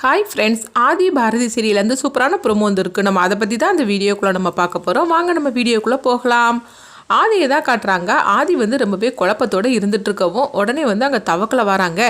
Hi friends Aadhi Bharathi சீரியலேருந்து சூப்பரான promo வந்துருக்கு. நம்ம அதை பற்றி தான் அந்த வீடியோக்குள்ளே நம்ம பார்க்க போகிறோம் வாங்க நம்ம வீடியோக்குள்ளே போகலாம். ஆதியை தான் காட்டுறாங்க. ஆதி வந்து ரொம்பவே குழப்பத்தோடு இருந்துட்டு இருக்கவும் உடனே வந்து அங்கே தவக்கல வராங்க.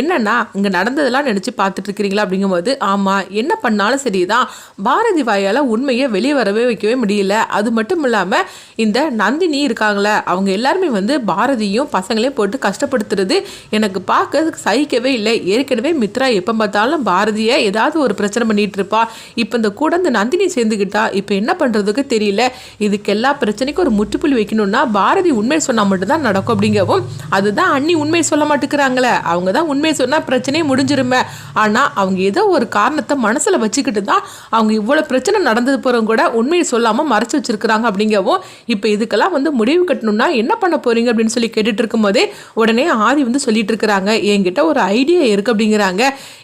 என்னென்னா இங்கே நடந்ததெல்லாம் நினச்சி பார்த்துட்டு இருக்கிறீங்களா அப்படிங்கும்போது ஆமாம் என்ன பண்ணாலும் சரி தான் பாரதி வாயால் உண்மையை வெளியே வரவே வைக்கவே முடியல. அது மட்டும் இல்லாமல் இந்த நந்தினி இருக்காங்களே அவங்க எல்லாருமே வந்து பாரதியும் பசங்களையும் போட்டு கஷ்டப்படுத்துறது எனக்கு பார்க்க சகிக்கவே இல்லை. ஏற்கனவே மித்ரா எப்போ பார்த்தாலும் பாரதியை ஏதாவது ஒரு பிரச்சனை பண்ணிட்டு இருப்பா. இப்போ இந்த கூட இந்த நந்தினி சேர்ந்துக்கிட்டா இப்போ என்ன பண்ணுறதுக்கு தெரியல. இதுக்கு எல்லா பிரச்சனைக்கும் ஒரு முற்றுப்புள்ளி வைக்கணும்னா பாரதி உண்மை சொன்னால் மட்டும்தான் நடக்கும் அப்படிங்கவும் அதுதான் அண்ணி உண்மை சொல்ல மாட்டேங்கிறாங்களே. அவங்க தான் உண்மை சொன்னால் பிரச்சனையே முடிஞ்சிருமே. ஆனால் அவங்க ஏதோ ஒரு காரணத்தை மனசில் வச்சுக்கிட்டு தான் அவங்க இவ்வளோ பிரச்சனை நடந்தது போகிறவங்க கூட உண்மையை சொல்லாமல் மறைச்சு வச்சிருக்கிறாங்க அப்படிங்கவும் இப்போ இதுக்கெல்லாம் வந்து முடிவு கட்டணும்னா என்ன பண்ண போகிறீங்க அப்படின்னு சொல்லி கேட்டுட்டு இருக்கும்போதே உடனே ஆதி வந்து சொல்லிட்டு இருக்கிறாங்க. என்கிட்ட ஒரு ஐடியா இருக்குது அப்படிங்கிறாங்க.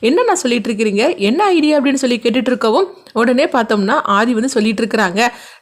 என்ன நான் சொல்லிட்டு இருக்கிறீங்க? என்ன ஐடியா அப்படின்னு சொல்லி கேட்டுட்டு இருக்கவும் உடனே பார்த்தோம்னா ஆதி வந்து சொல்லிட்டு இருக்கிறாங்க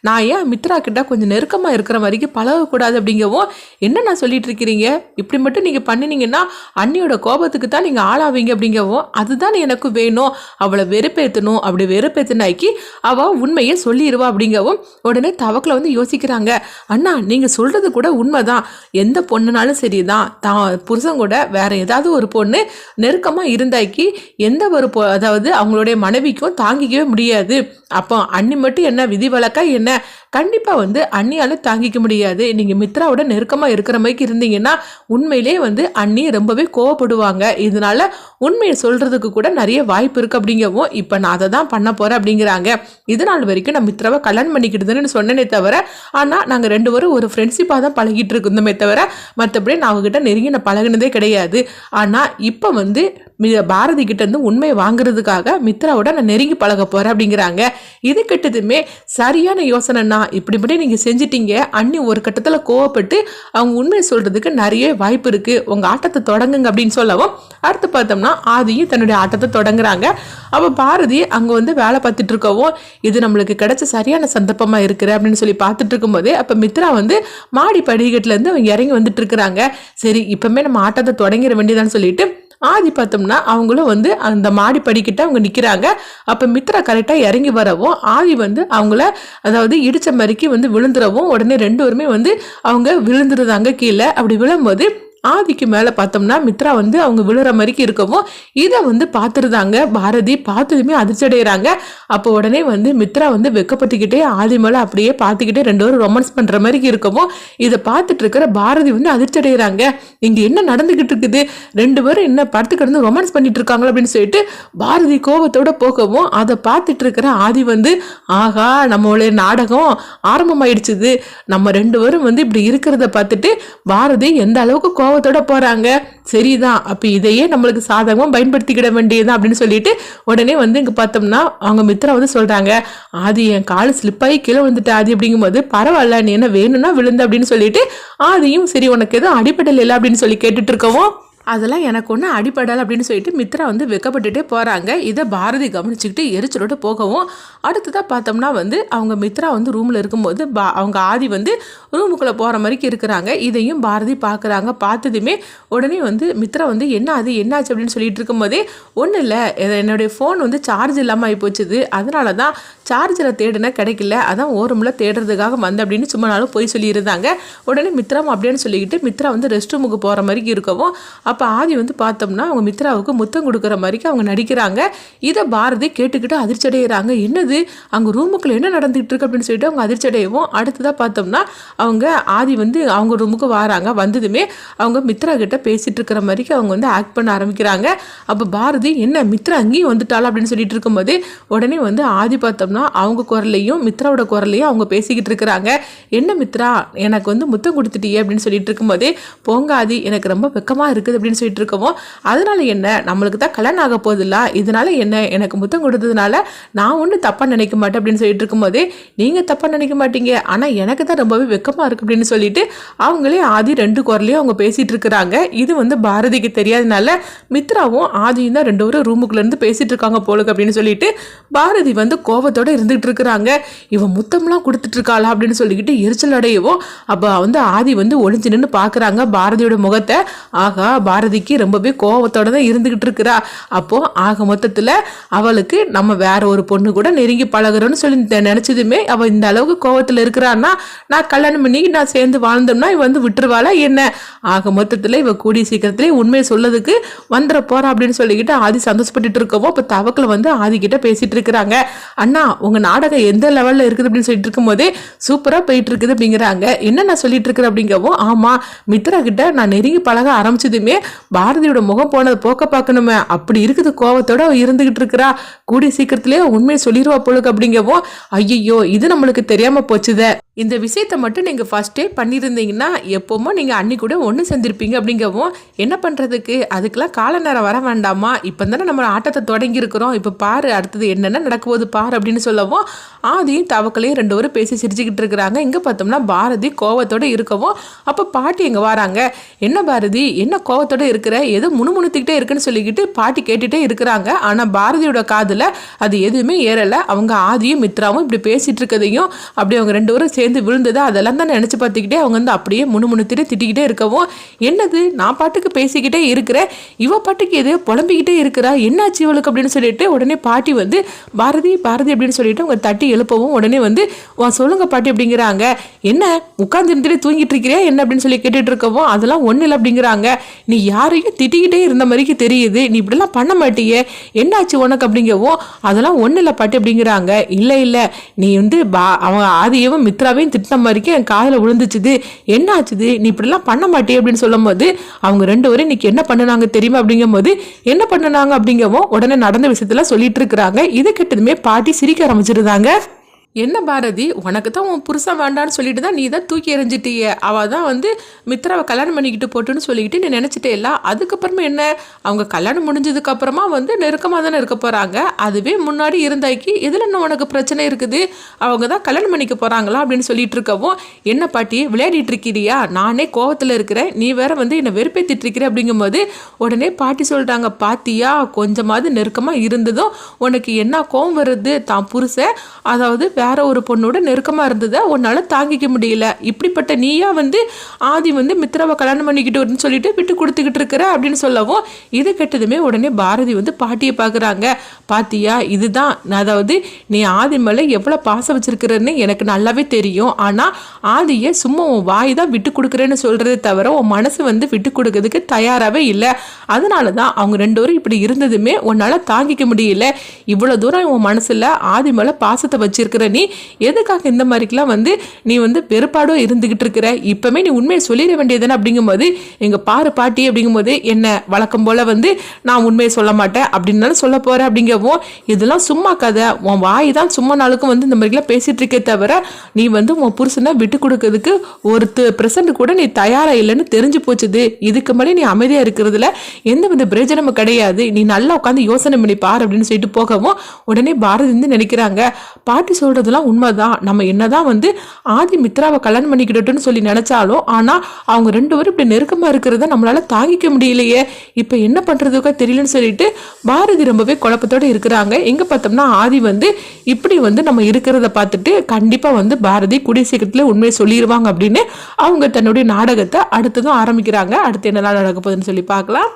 நான் ஏன் மித்ரா கிட்ட கொஞ்சம் நெருக்கமாக இருக்கிற வரைக்கும் பழகக்கூடாது அப்படிங்கவும் என்ன நான் சொல்லிட்டு இருக்கிறீங்க இப்படி மட்டும் நீங்கள் பண்ணினீங்கன்னா அண்ணியோட கோபத்துக்கு தான் நீங்கள் ஆளாவீங்க அப்படிங்கவும் அதுதான் எனக்கு வேணும். அவளை வெறுப்பேற்றணும் அப்படி வெறுப்பேற்றினாக்கி அவள் உண்மையை சொல்லிடுவா அப்படிங்கவும் உடனே தவக்கில் வந்து யோசிக்கிறாங்க. அண்ணா நீங்கள் சொல்கிறது கூட உண்மைதான். எந்த பொண்ணுனாலும் சரி தான் தான் புருஷன் கூட வேற ஏதாவது ஒரு பொண்ணு நெருக்கமாக இருந்தாக்கி எந்த ஒரு பொ அதாவது அவங்களுடைய மனைவிக்கும் தாங்கிக்கவே முடியாது. அப்போ அண்ணி மட்டும் என்ன விதி வழக்கா என்ன? கண்டிப்பாக வந்து அண்ணியால் தாங்கிக்க முடியாது. நீங்கள் மித்ராவோட நெருக்கமாக இருக்கிற மாதிரி இருந்தீங்கன்னா உண்மையிலே வந்து அண்ணி ரொம்பவே கோவப்படுவாங்க. இதனால உண்மையை சொல்கிறதுக்கு கூட நிறைய வாய்ப்பு இருக்குது அப்படிங்கவும் இப்போ நான் அதை தான் பண்ண போகிறேன் அப்படிங்கிறாங்க. இது நாள் வரைக்கும் நான் மித்ராவை கல்யாணம் பண்ணிக்கிட்டுதுன்னு சொன்னேனே தவிர ஆனால் நாங்கள் ரெண்டு பேரும் ஒரு ஃப்ரெண்ட்ஷிப்பாக தான் பழகிட்டு இருந்தோமே தவிர மற்றபடி நான் அவங்ககிட்ட நெருங்கி நான் பழகினதே கிடையாது. ஆனால் இப்போ வந்து மி- பாரதி கிட்டேருந்து உண்மையை வாங்குறதுக்காக மித்ராவோட நான் நெருங்கி பழக போகிறேன் அப்படிங்க அப்படிங்கிறாங்க. இது கிட்டதுமே சரியான யோசனைனா மட்டும் நீங்கள் செஞ்சிட்டீங்க. அண்ணி ஒரு கட்டத்தில் கோவப்பட்டு அவங்க உண்மையை சொல்றதுக்கு நிறைய வாய்ப்பு இருக்கு. உங்க ஆட்டத்தை தொடங்குங்க அப்படின்னு சொல்லவும் அடுத்து பார்த்தோம்னா ஆதியும் தன்னுடைய ஆட்டத்தை தொடங்குறாங்க. அப்போ பாரதி அங்கே வந்து வேலை பார்த்துட்டு இருக்கவும் இது நம்மளுக்கு கிடைச்ச சரியான சந்தர்ப்பமாக இருக்கிற அப்படின்னு சொல்லி பார்த்துட்டு இருக்கும்போதே அப்போ மித்ரா வந்து மாடி படிக்கட்டுலேருந்து அவங்க இறங்கி வந்துட்டு இருக்கிறாங்க. சரி இப்பவுமே நம்ம ஆட்டத்தை தொடங்கிட வேண்டியதான்னு சொல்லிட்டு ஆதி பார்த்தோம்னா அவங்களும் வந்து அந்த மாடி படிக்கிட்ட அவங்க நிற்கிறாங்க அப்போ மித்ரா கரெக்டாக இறங்கி வரவும் ஆதி வந்து அவங்கள அதாவது இடித்த மாதிரிக்கு வந்து விழுந்துறவும் உடனே ரெண்டு பேருமே வந்து அவங்க விழுந்துருதாங்க கீழே. அப்படி விழும்போது ஆதிக்கு மேலே பார்த்தோம்னா மித்ரா வந்து அவங்க விழுற மாதிரிக்கு இருக்கவும் இதை வந்து பார்த்துருந்தாங்க. பாரதி பார்த்ததுமே அதிர்ச்சி அடைகிறாங்க அப்போ உடனே வந்து மித்ரா வந்து வெக்கப்பட்டுக்கிட்டே ஆதி மேலே அப்படியே பார்த்துக்கிட்டே ரெண்டு பேரும் ரொமான்ஸ் பண்ணுற மாதிரிக்கு இருக்கவும் இதை பார்த்துட்டு இருக்கிற பாரதி வந்து அதிர்ச்சி அடைகிறாங்க இங்கே என்ன நடந்துக்கிட்டு இருக்குது? ரெண்டு பேரும் என்ன படுத்து கிடந்து ரொமான்ஸ் பண்ணிட்டு இருக்காங்களா அப்படின்னு சொல்லிட்டு பாரதி கோபத்தோட போகவும் அதை பார்த்துட்டு இருக்கிற ஆதி வந்து ஆகா நம்மளுடைய நாடகம் ஆரம்பமாயிடுச்சுது. நம்ம ரெண்டு பேரும் வந்து இப்படி இருக்கிறத பார்த்துட்டு பாரதி எந்த அளவுக்கு கோபத்தோட போகிறாங்க சரிதான். அப்போ இதையே நம்மளுக்கு சாதகமாக பயன்படுத்திக்கிட வேண்டியதுதான் அப்படின்னு சொல்லிட்டு உடனே வந்து இங்கே பார்த்தோம்னா அவங்க மித்ரா வந்து சொல்கிறாங்க ஆதி என் கால் ஸ்லிப்பாகி கீழே வந்துட்டு ஆதி? அப்படிங்கும்போது பரவாயில்ல நீ என்ன வேணும்னா விழுந்த அப்படின்னு சொல்லிட்டு ஆதியும் சரி உனக்கு எதுவும் அடிப்படையில் இல்லை அப்படின்னு சொல்லி கேட்டுட்டு இருக்கவும் அதெல்லாம் எனக்கு ஒன்றும் அடிப்படலை அப்படின்னு சொல்லிட்டு மித்ரா வந்து வெக்கப்பட்டுட்டே போகிறாங்க இதை பாரதி கவனிச்சுக்கிட்டு எரிச்சலோட்டு போகவும் அடுத்ததாக பார்த்தோம்னா வந்து அவங்க மித்ரா வந்து ரூமில் இருக்கும்போது பா அவங்க ஆதி வந்து ரூமுக்குள்ளே போகிற மாதிரிக்கு இருக்கிறாங்க. இதையும் பாரதி பார்க்குறாங்க பார்த்ததுமே உடனே வந்து மித்ரா வந்து என்ன அது? என்னாச்சு? அப்படின்னு சொல்லிட்டு இருக்கும்போதே ஒன்றும் இல்லை. என்னுடைய ஃபோன் வந்து சார்ஜ் இல்லாமல் ஆகி போச்சுது. அதனால தான் சார்ஜரை தேடினா கிடைக்கல. அதான் ஓரமில் தேடுறதுக்காக வந்து அப்படின்னு சும்மா நாளும் போய் சொல்லியிருந்தாங்க. உடனே மித்ராவும் அப்படின்னு சொல்லிக்கிட்டு மித்ரா வந்து ரெஸ்ட் ரூமுக்கு போகிற மாதிரி இருக்கவும் அப்போ ஆதி வந்து பார்த்தோம்னா அவங்க மித்ராவுக்கு முத்தம் கொடுக்குற மாதிரிக்கு அவங்க நடிக்கிறாங்க. இதை பாரதி கேட்டுக்கிட்டு அதிர்ச்சி அடைகிறாங்க என்னது? அங்கே ரூமுக்குள்ள என்ன நடந்துகிட்டு இருக்கு அப்படின்னு சொல்லிட்டு அவங்க அதிர்ச்சி அடையவும் அடுத்ததாக பார்த்தோம்னா அவங்க ஆதி வந்து அவங்க ரூமுக்கு வராங்க. வந்ததுமே அவங்க மித்ரா கிட்ட பேசிட்டு இருக்கிற மாதிரிக்கு அவங்க வந்து ஆக்ட் பண்ண ஆரம்பிக்கிறாங்க. அப்போ பாரதி என்ன மித்ரா அங்கேயும் வந்துட்டாளா? அப்படின்னு சொல்லிட்டு இருக்கும்போது உடனே வந்து ஆதி பார்த்தோம்னா அவங்க குரல்லையும் மித்ராவோட குரல்லையும் அவங்க பேசிக்கிட்டு இருக்கிறாங்க. என்ன மித்ரா எனக்கு வந்து முத்தம் கொடுத்துட்டியே? அப்படின்னு சொல்லிட்டு இருக்கும்போது போங்க ஆதி. எனக்கு ரொம்ப வெக்கமாக இருக்குது. அப்படின்னு சொல்லிட்டு இருக்கோமோ அதனால என்ன? நம்மளுக்கு தான் கல்யாணம் ஆக போதில்ல இதனால என்ன? எனக்கு முத்தம் கொடுத்ததுனால நான் ஒன்றும் தப்பாக நினைக்க மாட்டேன் அப்படின்னு சொல்லிட்டு இருக்கும்போதே நீங்கள் தப்பாக நினைக்க மாட்டீங்க. ஆனால் எனக்கு தான் ரொம்பவே வெக்கமாக இருக்கு அப்படின்னு சொல்லிட்டு அவங்களே ஆதி ரெண்டு குரலையும் அவங்க பேசிகிட்டு இருக்கிறாங்க. இது வந்து பாரதிக்கு தெரியாதனால மித்ராவும் ஆதியும் தான் ரெண்டு பேரும் ரூமுக்குள்ளேருந்து பேசிகிட்டு இருக்காங்க போலுக்கு அப்படின்னு சொல்லிட்டு பாரதி வந்து கோபத்தோடு இருந்துகிட்டு இருக்கிறாங்க. இவன் முத்தம்லாம் கொடுத்துட்டு இருக்காளா? அப்படின்னு சொல்லிக்கிட்டு எரிச்சல் அடையவும் அப்போ வந்து ஆதி வந்து ஒளிஞ்சு நின்று பார்க்குறாங்க பாரதியோட முகத்தை. ஆகா பாரதிக்கு ரொம்பவே கோபத்தோட தான் இருந்துக்கிட்டு இருக்கிறா. அப்போ ஆக மொத்தத்தில் அவளுக்கு நம்ம வேற ஒரு பொண்ணு கூட நெருங்கி பழகுறோன்னு சொல்லி நினச்சதுமே நினைச்சதுமே அவ இந்த அளவுக்கு கோபத்தில் இருக்கிறான்னா நான் கல்யாணம் பண்ணி நான் சேர்ந்து வாழ்ந்தோம்னா இவ வந்து விட்டுருவாளா என்ன? ஆக மொத்தத்தில் இவ கூடிய சீக்கிரத்திலே உண்மையை சொல்லதுக்கு வந்துட போறா அப்படின்னு சொல்லிக்கிட்டு ஆதி சந்தோஷப்பட்டுட்டு இருக்கவோ இப்போ தவக்கில் வந்து ஆதி கிட்ட பேசிட்டு இருக்கிறாங்க. அண்ணா உங்க நாடகம் எந்த லெவலில் இருக்குது? அப்படின்னு சொல்லிட்டு இருக்கும்போதே சூப்பராக போயிட்டு இருக்குது அப்படிங்கிறாங்க. என்ன நான் சொல்லிட்டு இருக்கிறேன்? அப்படிங்கவும் ஆமா மித்ரா கிட்ட நான் நெருங்கி பழக ஆரம்பிச்சதுமே பாரதியோட முகம் போனது போக்க பார்க்கணுமே. அப்படி இருக்குது கோவத்தோட இருந்துகிட்டு இருக்கிறா. கூடிய சீக்கிரத்திலே உண்மையை சொல்லிடுவா பொழுது அப்படிங்கவும் ஐயோ இது நம்மளுக்கு தெரியாம போச்சுதே. இந்த விஷயத்த மட்டும் நீங்கள் ஃபஸ்ட்டே பண்ணியிருந்தீங்கன்னா எப்போவுமோ நீங்கள் அன்னி கூட ஒன்று செஞ்சுருப்பீங்க அப்படிங்கவும் என்ன பண்ணுறதுக்கு அதுக்கெல்லாம் கால நேரம் வர வேண்டாமா? இப்போ தானே நம்ம ஆட்டத்தை தொடங்கியிருக்கிறோம். இப்போ பாரு அடுத்தது என்னென்ன நடக்கும்போது பாரு அப்படின்னு சொல்லவும் ஆதியும் தவக்கலையும் ரெண்டு பேரும் பேசி சிரிச்சுக்கிட்டு இருக்கிறாங்க. இங்கே பார்த்தோம்னா பாரதி கோவத்தோட இருக்கவும் அப்போ பாட்டி எங்கே வராங்க? என்ன பாரதி? என்ன கோவத்தோட இருக்கிற ஏதோ முணுமுணுத்திக்கிட்டே இருக்குன்னு சொல்லிக்கிட்டு பாட்டி கேட்டுட்டே இருக்கிறாங்க. ஆனால் பாரதியோட காதில் அது எதுவுமே ஏறலை. அவங்க ஆதியும் மித்ராவும் இப்படி பேசிகிட்டு இருக்கதையும் அப்படி அவங்க ரெண்டு பேரும் சேர்ந்து விழுந்ததை அதெல்லாம் தான் நினச்சி பார்த்துக்கிட்டே அவங்க வந்து அப்படியே முணுமுணுத்திட்டு திட்டிக்கிட்டே இருக்கவும் என்னது? நான் பாட்டுக்கு பேசிக்கிட்டே இருக்கிறேன். இவ பாட்டுக்கு எது? புலம்பிக்கிட்டே இருக்கிறா. என்னாச்சு இவளுக்கு? அப்படின்னு சொல்லிட்டு உடனே பாட்டி வந்து பாரதி பாரதி அப்படின்னு சொல்லிட்டு அவங்க தட்டி எழுப்பவும் உடனே வந்து சொல்லுங்க பாட்டி அப்படிங்கிறாங்க. என்ன? உட்காந்து இருந்துட்டு தூங்கிட்டு இருக்கிறியா? என்ன? அப்படின்னு சொல்லி கேட்டுட்டு இருக்கவும் அதெல்லாம் ஒன்றும் இல்லை அப்படிங்கிறாங்க. நீ யாரையும் திட்டிக்கிட்டே இருந்த மாதிரிக்கு தெரியுது. நீ இப்படிலாம் பண்ண மாட்டியே. என்னாச்சு உனக்கு அப்படிங்கவும் அதெல்லாம் ஒன்றும் இல்லை பாட்டி அப்படிங்கிறாங்க. இல்லை இல்லை. நீ வந்து பா அவன் ஆதியவும் மித்ராவையும் திட்டின மாதிரிக்கு என் காதில் விழுந்துச்சுது. என்ன ஆச்சுது நீ இப்படிலாம் பண்ண மாட்டியே அப்படின்னு சொல்லும்போது அவங்க ரெண்டு பேரும் இன்னைக்கு என்ன பண்ணுனாங்க தெரியுமா அப்படிங்கும்போது என்ன பண்ணுனாங்க அப்படிங்கவும் உடனே நடந்த விஷயத்தெல்லாம் சொல்லிட்டு இருக்கிறாங்க. இது கெட்டதுமே பாட்டி சிரிக்க ஆரம்பிச்சிருந்தாங்க. என்ன பாரதி உனக்கு தான் உன் புருஷன் வேண்டான்னு சொல்லிட்டு தான் நீ தான் தூக்கி எறிஞ்சிட்டிய? அவள் தான் வந்து மித்ராவை கல்யாணம் பண்ணிக்கிட்டு போட்டுன்னு சொல்லிக்கிட்டு நீ நினச்சிட்டே இல்லை அதுக்கப்புறமா என்ன? அவங்க கல்யாணம் முடிஞ்சதுக்கப்புறமா வந்து நெருக்கமாக தானே இருக்க போகிறாங்க அதுவே முன்னாடி இருந்தாக்கி இதில் இன்னும் உனக்கு பிரச்சனை இருக்குது. அவங்க தான் கல்யாணம் பண்ணிக்க போகிறாங்களா அப்படின்னு சொல்லிட்டு இருக்கவும் என்ன பாட்டி விளையாடிட்டு இருக்கிறியா? நானே கோவத்தில் இருக்கிறேன். நீ வேற வந்து என்னை வெறுப்பேற்றிட்டு இருக்கிற? அப்படிங்கும்போது உடனே பாட்டி சொல்கிறாங்க பாத்தியா கொஞ்சமாவது நெருக்கமாக இருந்ததும் உனக்கு என்ன கோவம் வருது? தான் புருஷன். அதாவது வேற ஒரு பொண்ணோட நெருக்கமாக இருந்ததை உன்னால் தாங்கிக்க முடியல. இப்படிப்பட்ட நீயா வந்து ஆதி வந்து மித்ராவை கல்யாணம் பண்ணிக்கிட்டுன்னு சொல்லிட்டு விட்டு கொடுத்துக்கிட்டு இருக்கிற அப்படின்னு சொல்லவும் இது கெட்டதுமே உடனே பாரதி வந்து பாட்டியை பார்க்குறாங்க. பாத்தியா இதுதான். அதாவது நீ ஆதி மேலே எவ்வளோ பாசம் வச்சிருக்கிறன்னு எனக்கு நல்லாவே தெரியும். ஆனால் ஆதியை சும்மா உன் வாய் தான் விட்டு கொடுக்குறேன்னு சொல்கிறதே தவிர உன் மனசு வந்து விட்டு கொடுக்கறதுக்கு தயாராகவே இல்லை. அதனால தான் அவங்க ரெண்டு பேரும் இப்படி இருந்ததுமே உன்னால் தாங்கிக்க முடியல. இவ்வளோ தூரம் உன் மனசில் ஆதி மேலே பாசத்தை வச்சிருக்கிற நீ எதுக்காக இந்த மாதிரிக்கெல்லாம் வந்து நீ வந்து பெருப்பாடோ இருந்துகிட்டு இருக்கிற? இப்பவுமே நீ உண்மையை சொல்லிட வேண்டியதுன்னு அப்படிங்கும்போது எங்க பாரு பாட்டி அப்படிங்கும்போது என்ன வழக்கம் போல வந்து நான் உண்மையை சொல்ல மாட்டேன் அப்படின்னாலும் சொல்ல போறேன் அப்படிங்கவும் இதெல்லாம் சும்மா கதை. உன் வாய் தான் சும்மா நாளுக்கும் வந்து இந்த மாதிரிலாம் பேசிட்டு இருக்கே தவிர நீ வந்து உன் புருஷனை விட்டு கொடுக்கறதுக்கு ஒரு பிரசன்ட் கூட நீ தயாரா இல்லைன்னு தெரிஞ்சு போச்சுது. இதுக்கு மேலே நீ அமைதியா இருக்கிறதுல எந்த வித பிரயோஜனமும் கிடையாது. நீ நல்லா உட்காந்து யோசனை பண்ணி பாரு அப்படின்னு சொல்லிட்டு போகவும் உடனே பாரதி வந்து நினைக்கிறாங்க. பாட்டி சொல்கிறதுலாம் உண்மைதான். நம்ம என்னதான் வந்து ஆதி மித்ராவை கல்யாணம் பண்ணிக்கிட்டோன்னு சொல்லி நினச்சாலும் ஆனால் அவங்க ரெண்டு பேரும் இப்படி நெருக்கமாக இருக்கிறத நம்மளால் தாங்கிக்க முடியலையே. இப்போ என்ன பண்ணுறதுக்கோ தெரியலன்னு சொல்லிட்டு பாரதி ரொம்பவே குழப்பத்தோடு இருக்கிறாங்க. எங்கே பார்த்தோம்னா ஆதி வந்து இப்படி வந்து நம்ம இருக்கிறத பார்த்துட்டு கண்டிப்பாக வந்து பாரதி குடி சீக்கிரத்தில் உண்மையை சொல்லிடுவாங்க அப்படின்னு அவங்க தன்னுடைய நாடகத்தை அடுத்ததும் ஆரம்பிக்கிறாங்க. அடுத்து என்னெல்லாம் நடக்க போகுதுன்னு சொல்லி பார்க்கலாம்.